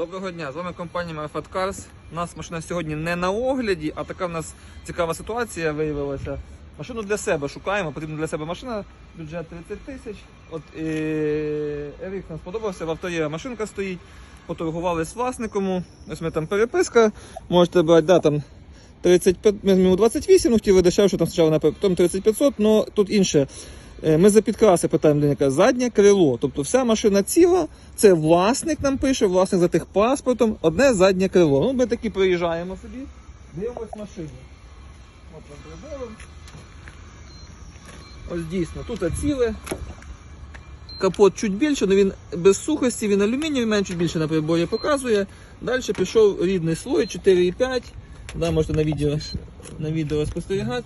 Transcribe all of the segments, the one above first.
Доброго дня, з вами компанія Marfat Cars. У нас машина сьогодні не на огляді, а така в нас цікава ситуація виявилася. Машину для себе шукаємо, потрібна для себе машина, бюджет 30 тисяч. От е, рік нам сподобався, в авто є машинка стоїть, поторгували з власником. Ось ми там переписка, можете брати, да, там 35, ми візьмемо 28, ну хотіли дешевше, там спочатку на потім 3500, але тут інше. Е, Ми за підкраси питаємо денника заднє крило. Тобто вся машина ціла, це власник нам пише, власник за тих паспортом, одне заднє крило. Ну, ми такі приїжджаємо собі, дивимось машину. От прибором. Ось дійсно, тут ціле. Капот чуть більше, але він без сухості, він алюмінієвий, мене чуть більше на приборі показує. Далі пішов рідний слой 4,5. Да, можете на відео, на відео спостерігати.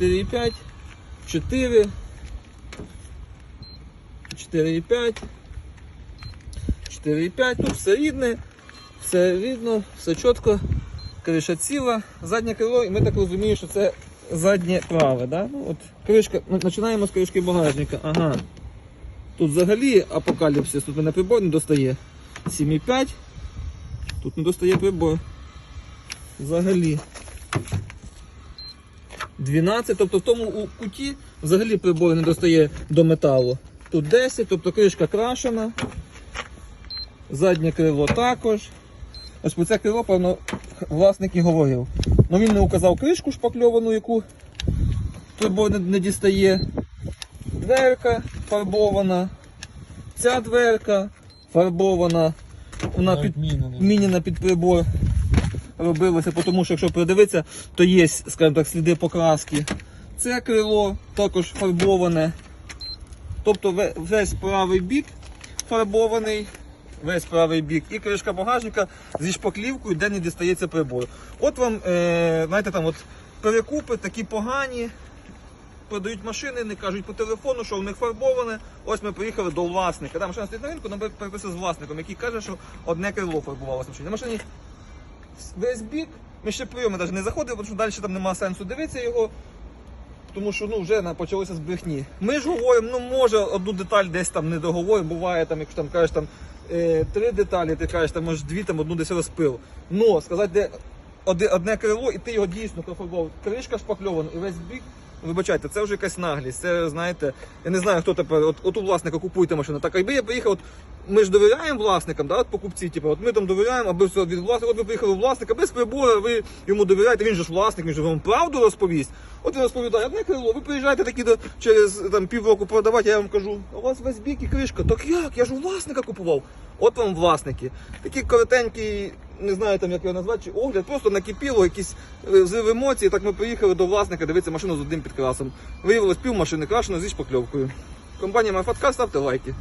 4,5, 4, 4,5, 4,5. Тут все рідне, все рідно, все чітко. Криша ціла, заднє крило, і ми так розуміємо, що це заднє праве. Да? Ну, от, кришка, ну, починаємо з кришки багажника. Ага. Тут взагалі апокаліпсис, тут мене прибор не достає. 7,5. Тут не достає прибор. Взагалі. 12, тобто в тому куті взагалі прибор не достає до металу. Тут 10, тобто кришка крашена. Заднє крило також. Ось про це крило, певно, власник і говорив. Ну він не указав кришку шпакльовану, яку прибор не, дістає. Дверка фарбована. Ця дверка фарбована. Вона під, мінена під прибор робилося, тому що якщо придивитися, то є, скажімо так, сліди покраски. Це крило також фарбоване. Тобто весь правий бік фарбований, весь правий бік і кришка багажника зі шпаклівкою, де не дістається прибор. От вам, е, знаєте, там от перекупи такі погані. Продають машини, не кажуть по телефону, що в них фарбоване. Ось ми приїхали до власника. Там машина стоїть на ринку, нам переписав з власником, який каже, що одне крило фарбувалося. На машині весь бік. Ми ще прийоми навіть не заходили, тому що далі там немає сенсу дивитися його. Тому що ну, вже почалося з брехні. Ми ж говоримо, ну може одну деталь десь там не договоримо, буває там, якщо там кажеш там е, три деталі, ти кажеш, там може дві, там одну десь розпив. Но сказати, де одне крило, і ти його дійсно профарбував. Кришка шпакльована і весь бік. Вибачайте, це вже якась наглість. Це знаєте, я не знаю, хто тепер. От, от у власника купуйте машину. Так, якби я приїхав, от ми ж довіряємо власникам, да, от покупці, типу, от ми там довіряємо, аби все від власника, от ви приїхали власника без прибору, ви йому довіряєте, він же ж власник, він же вам правду розповість. От він розповідає, одне крило, ви приїжджаєте такі до через там півроку продавати, я вам кажу, у вас весь бік і кришка. Так як? Я ж у власника купував. От вам власники. Такі коротенькі, не знаю там як його назвати, чи огляд, просто накипіло, якісь е, взрив емоцій. Так ми приїхали до власника, дивитися машину з одним підкрасом. Виявилось пів машини крашено зі шпакльовкою. Компанія Майфатка, ставте лайки.